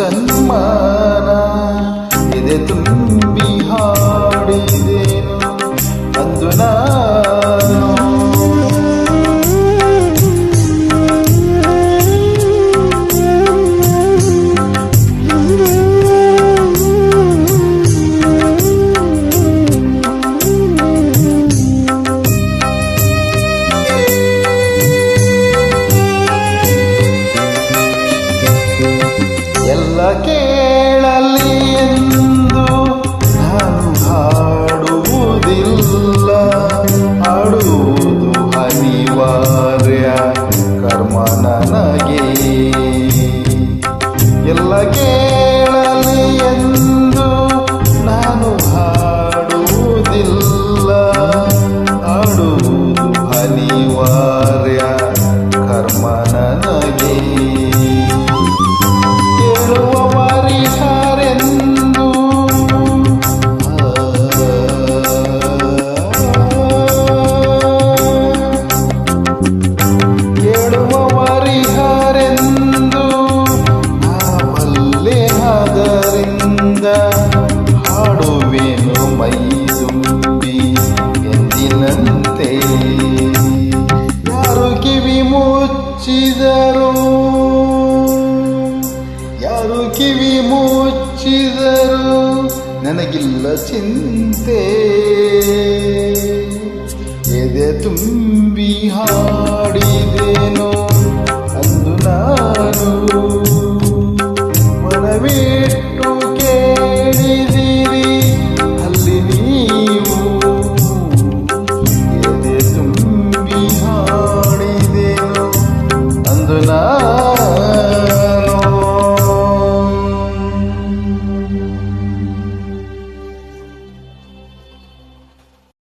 ಸನ್ಮಾನ. ಇದೆ ತುಂಬಿ ಹಾಡಿದೆನು ಅಂದು ನಾನು ಯಾರು ಕಿವಿ ಮುಚ್ಚಿದರು? ಯಾರು ಕಿವಿ ಮುಚ್ಚಿದರು? ನನಗಿಲ್ಲ ಚಿಂತೆ. ಎದೆ ತುಂಬಿ ಹಾಡಿದೆನು